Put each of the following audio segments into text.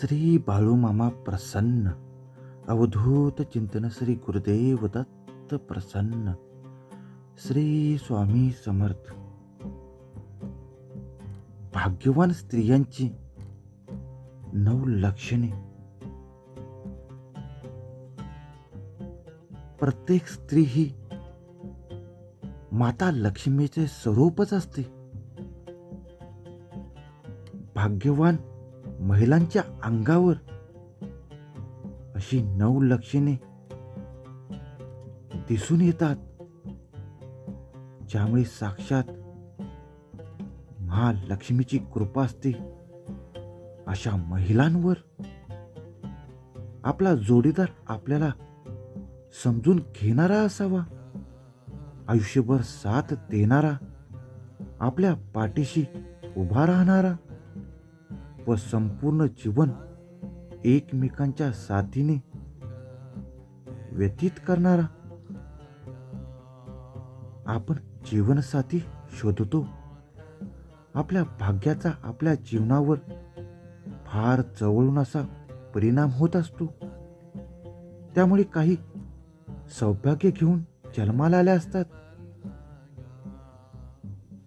श्री बाळूमामा प्रसन्न. अवधूत चिंतन श्री गुरुदेव दत्त प्रसन्न. श्री स्वामी समर्थ. भाग्यवान स्त्रियांची नऊ लक्षणे. प्रत्येक स्त्री ही माता लक्ष्मीचे स्वरूपच असते. भाग्यवान महिलांच्या अंगावर अशी नऊ लक्षणे दिसून येतात ज्यामुळे साक्षात महालक्ष्मीची कृपा असते. अशा महिलांवर आपला जोडीदार आपल्याला समजून घेणारा असावा. आयुष्यभर साथ देणारा आपल्या पाठीशी उभा राहणारा. व संपूर्ण जीवन एकमेकांच्या साथीने व्यतीत करणारा. आपण जीवनसाथी शोधतो. आपल्या भाग्याचा आपल्या जीवनावर फार जवळून असा परिणाम होत असतो. त्यामुळे काही सौभाग्य घेऊन जन्माला आल्या असतात.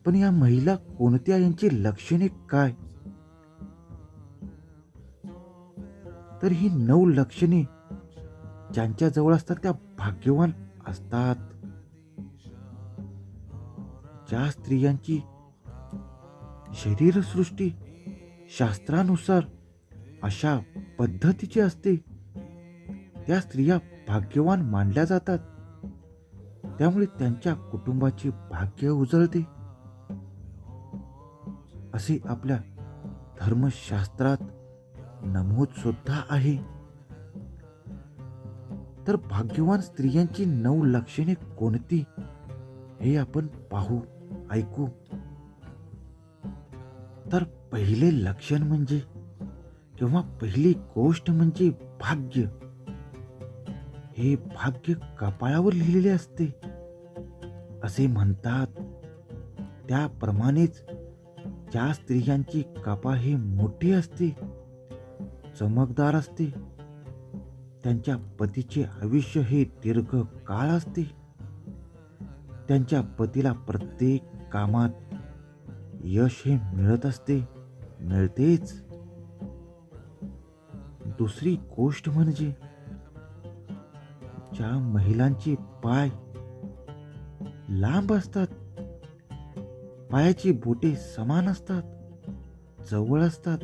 पण या महिला कोणत्या यांची लक्षणे काय? तर ही नऊ लक्षणे ज्यांच्या जवळ असतात त्या भाग्यवान असतात. ज्या स्त्रियांची शरीरसृष्टी शास्त्रानुसार अशा पद्धतीची असते त्या स्त्रिया भाग्यवान मानल्या जातात. त्यामुळे त्यांच्या कुटुंबाचे भाग्य उजळते. असे आपल्या धर्मशास्त्रात नमूद सुद्धा आहे. तर भाग्यवान स्त्रियांची नऊ लक्षणे कोणती? हे आपण पाहू ऐकू. तर पहिले लक्षण म्हणजे किंवा पहिली गोष्ट म्हणजे भाग्य. हे भाग्य कपाळावर लिहिलेले असते. असे म्हणतात त्याप्रमाणेच ज्या स्त्रियांची कपाळ ही मोठी असते चमकदार असते. त्यांच्या पतीचे आयुष्य हे दीर्घ काळ असते. त्यांच्या पतीला प्रत्येक कामात यश हे मिळत असते. मिळतेच. दुसरी गोष्ट म्हणजे ज्या महिलांचे पाय लांब असतात पायाची बोटे समान असतात जवळ असतात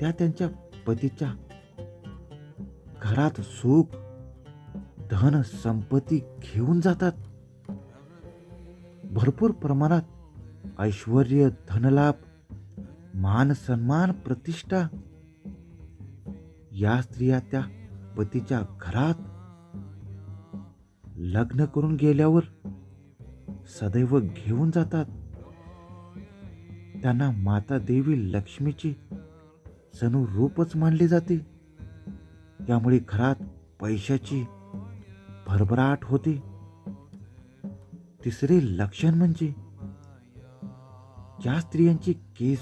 त्या त्यांच्या पतीच्या घरात सुख धन संपत्ती घेऊन जातात. भरपूर प्रमाणात ऐश्वर धनलाभ मान सन्मान प्रतिष्ठा या स्त्रिया त्या पतीच्या घरात लग्न करून गेल्यावर सदैव घेऊन जातात. त्यांना माता देवी लक्ष्मीची जणू रूपच मानले जाते. त्यामुळे घरात पैशाची भरभराट होते. तिसरे लक्षण म्हणजे ज्या स्त्रियांचे केस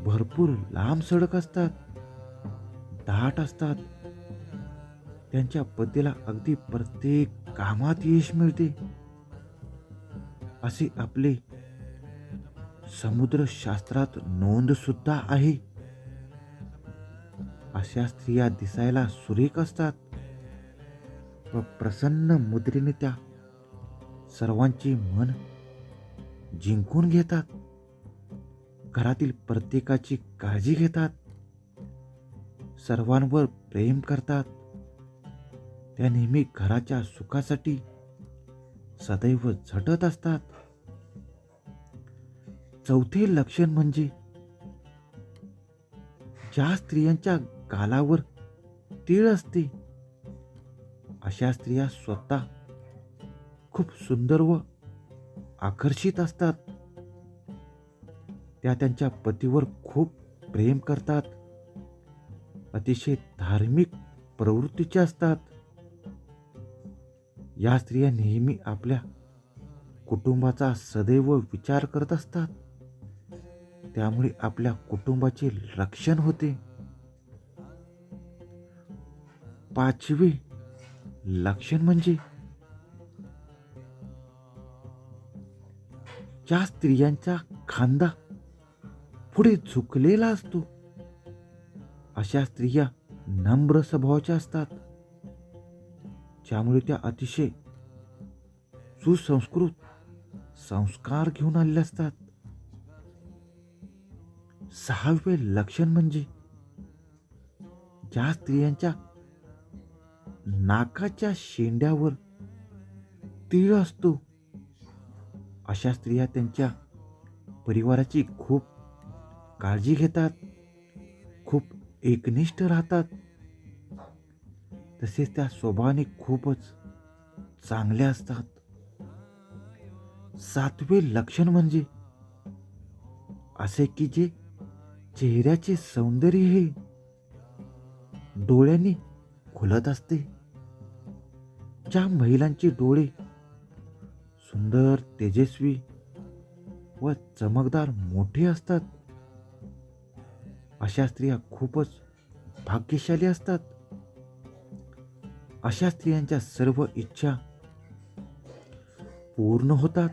भरपूर लांब सडक असतात दाट असतात त्यांच्या पतीला अगदी प्रत्येक कामात यश मिळते. असे आपले समुद्रशास्त्रात नोंद सुद्धा आहे. अशा स्त्रिया दिसायला सुरेख असतात. व प्रसन्न मुद्रेने त्या सर्वांचे मन जिंकून घेतात. घरातील प्रत्येकाची काळजी घेतात. सर्वांवर प्रेम करतात. त्या नेहमी घराच्या सुखासाठी सदैव झटत असतात. चौथे लक्षण म्हणजे ज्या स्त्रियांच्या गालावर तीळ असते. अशा स्त्रिया स्वतः खूप सुंदर व आकर्षित असतात. त्या त्यांच्या पतीवर खूप प्रेम करतात. अतिशय धार्मिक प्रवृत्तीच्या असतात. या स्त्रिया नेहमी आपल्या कुटुंबाचा सदैव विचार करत असतात. त्यामुळे आपल्या कुटुंबाचे रक्षण होते. पाचवे. लक्षण म्हणजे? ज्या स्त्रियांचा खांदा पुढे झुकलेला असतो अशा स्त्रिया नम्र स्वभावाच्या असतात. ज्यामुळे त्या अतिशय सुसंस्कृत संस्कार घेऊन आलेले असतात. सहावे लक्षण म्हणजे ज्या स्त्रियांच्या नाकाच्या शेंड्यावर तीळ असतो. अशा स्त्रिया त्यांच्या परिवाराची खूप काळजी घेतात खूप एकनिष्ठ राहतात. तसेच त्या स्वभावाने खूपच चांगल्या असतात. सातवे लक्षण म्हणजे असे की जे चेहऱ्याचे सौंदर्य हे डोळ्यांनी खुलत असते. ज्या महिलांची डोळे सुंदर तेजस्वी व चमकदार मोठे असतात अशा स्त्रिया खूपच भाग्यशाली असतात. अशा स्त्रियांच्या सर्व इच्छा पूर्ण होतात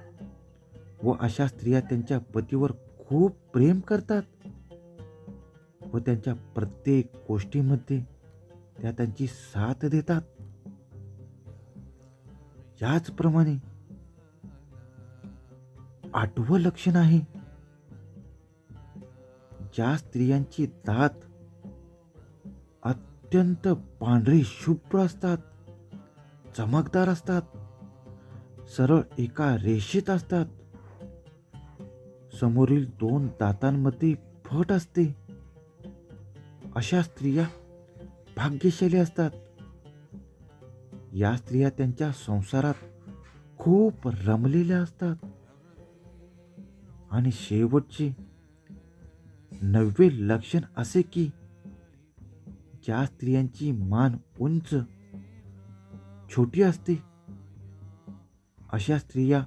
व अशा स्त्रिया त्यांच्या पतीवर खूप प्रेम करतात व त्यांच्या प्रत्येक गोष्टीमध्ये त्या त्यांची साथ देतात. याचप्रमाणे आठवं लक्षण आहे. ज्या स्त्रियांची दात अत्यंत पांढरे शुभ्र असतात चमकदार असतात सरळ एका रेषेत असतात. समोरील दोन दातांमध्ये फट असते. अशा स्त्रिया भाग्यशाली असतात. या स्त्रिया त्यांच्या संसारात खूप रमलेल्या असतात. आणि शेवटचे नववे लक्षण असे की ज्या स्त्रियांची मान उंच छोटी असते अशा स्त्रिया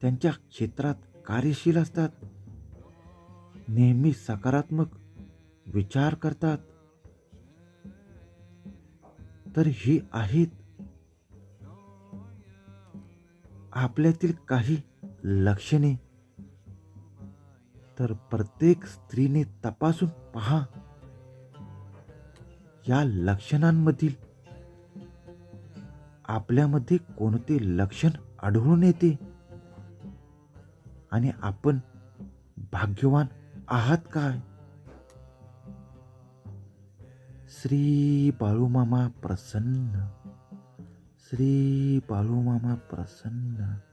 त्यांच्या क्षेत्रात कार्यशील असतात. नेहमी सकारात्मक विचार करतात. तर ही आहेत आपल्यातील काही लक्षणे तर प्रत्येक स्त्रीने तपासून पहा. या लक्षणांमधील आपल्यामध्ये कोणते लक्षण आढळून येते? आणि आपण भाग्यवान आहात काय? श्री बाळूमामा प्रसन्न. श्री बाळूमामा प्रसन्न श्री बाळू